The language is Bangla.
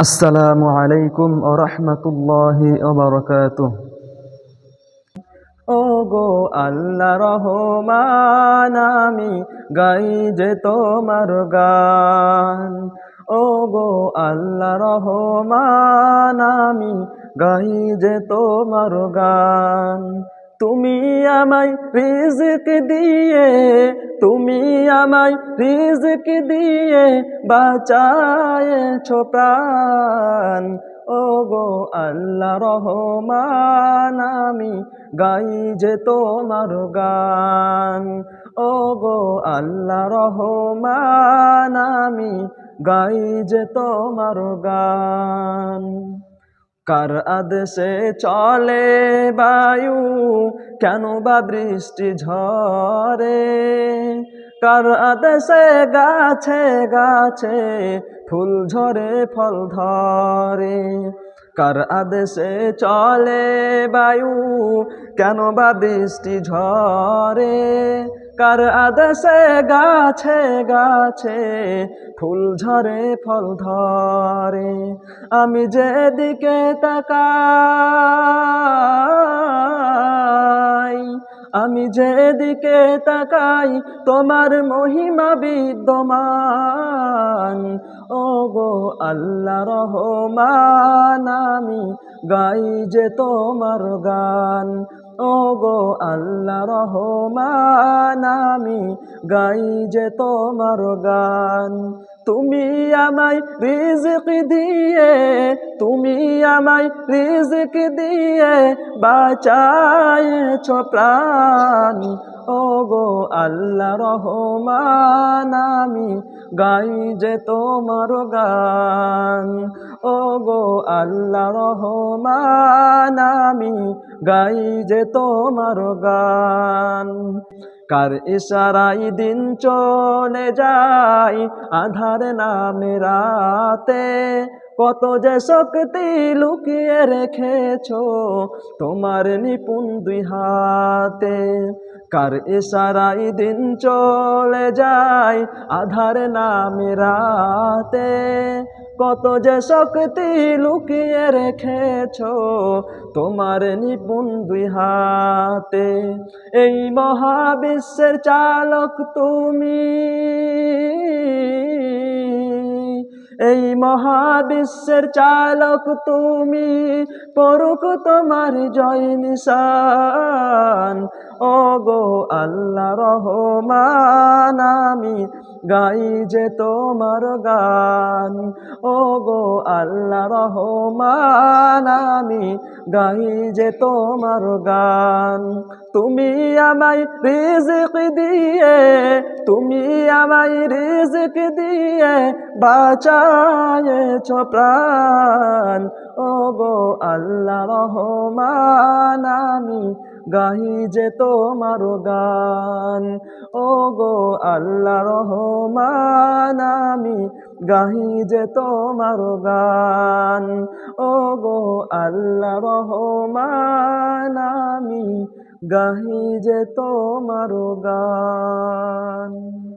আসসালামু আলাইকুম ও রহমতুল্লাহি ও গো আল্লাহ রহমান, আমি গাই যে তোমার গান। ও গো আল্লাহ রহমান, আমি গাই যে তোমার গান। তুমি আমায় রিজক দিয়ে, তুমি আমায় রিজক দিয়ে বাঁচায়েছ প্রাণ। ও গো আল্লাহ রহমান, আমি গাই যে তোমার গান। ও গো আল্লাহ রহমান, আমি গাই যে তোমার গান। কার আদেশে চলে বায়ু, কেন বা বৃষ্টি ঝরে? কার আদেশে গাছে গাছে ফুল ঝরে, ফল ধরে? কার আদেশে চলে বায়ু, কেন বা বৃষ্টি ঝরে? কার আদেশে গাছে গাছে ফুল ঝরে, ফল ধরে। আমি যেদিকে তাকাই, আমি যেদিকে তাকাই, তোমার মহিমা বিদ্যমান। ও গো আল্লাহ রহমান, আমি গাই যে তোমার গান। ও গো আল্লাহ রহমান আমি গাই যে তোমার গান। তুমি আমায় রিজিক দিয়ে, তুমি আমায় রিজিক দিয়ে বাঁচায়েছ প্রাণ। ও গো আল্লাহ রহমান, আমি গাই যে তোমার গান। ও গো আল্লাহ রহমান, আমি গাই যে তোমার গান। কার ইশারাই দিন চলে যায়, আধার নামে রাতে। কত যে শক্তি লুকিয়ে রেখেছ তোমার নিপুণ দুই হাতে। কার ইশারাই দিন চলে যায়, আধার নামে রাতে। কত যে শক্তি লুকিয়ে রেখেছ তোমার নিপুণ দুই হাতে। এই মহাবিশ্বের চালক তুমি। এই মহাবিশ্বের চালক তুমি। পরুক তোমার জয় নিশান। ও গো আল্লাহ রহমান, আমি গাই যে তোমার গান। ও গো আল্লাহ রহমান, আমি গাই যে তোমার গান। তুমি আমায় রিজিক দিয়ে, তুমি আমায় রিজিক দিয়ে বাঁচায়েছ প্রাণ। ও গো আল্লাহ রহমান, আমি গাই যে তোমার গান। ও গো আল্লাহ রহমান, আমি গাহি যে তোমার গান। ও গো আল্লাহ রহমান, আমি গাহি যে তোমার গান।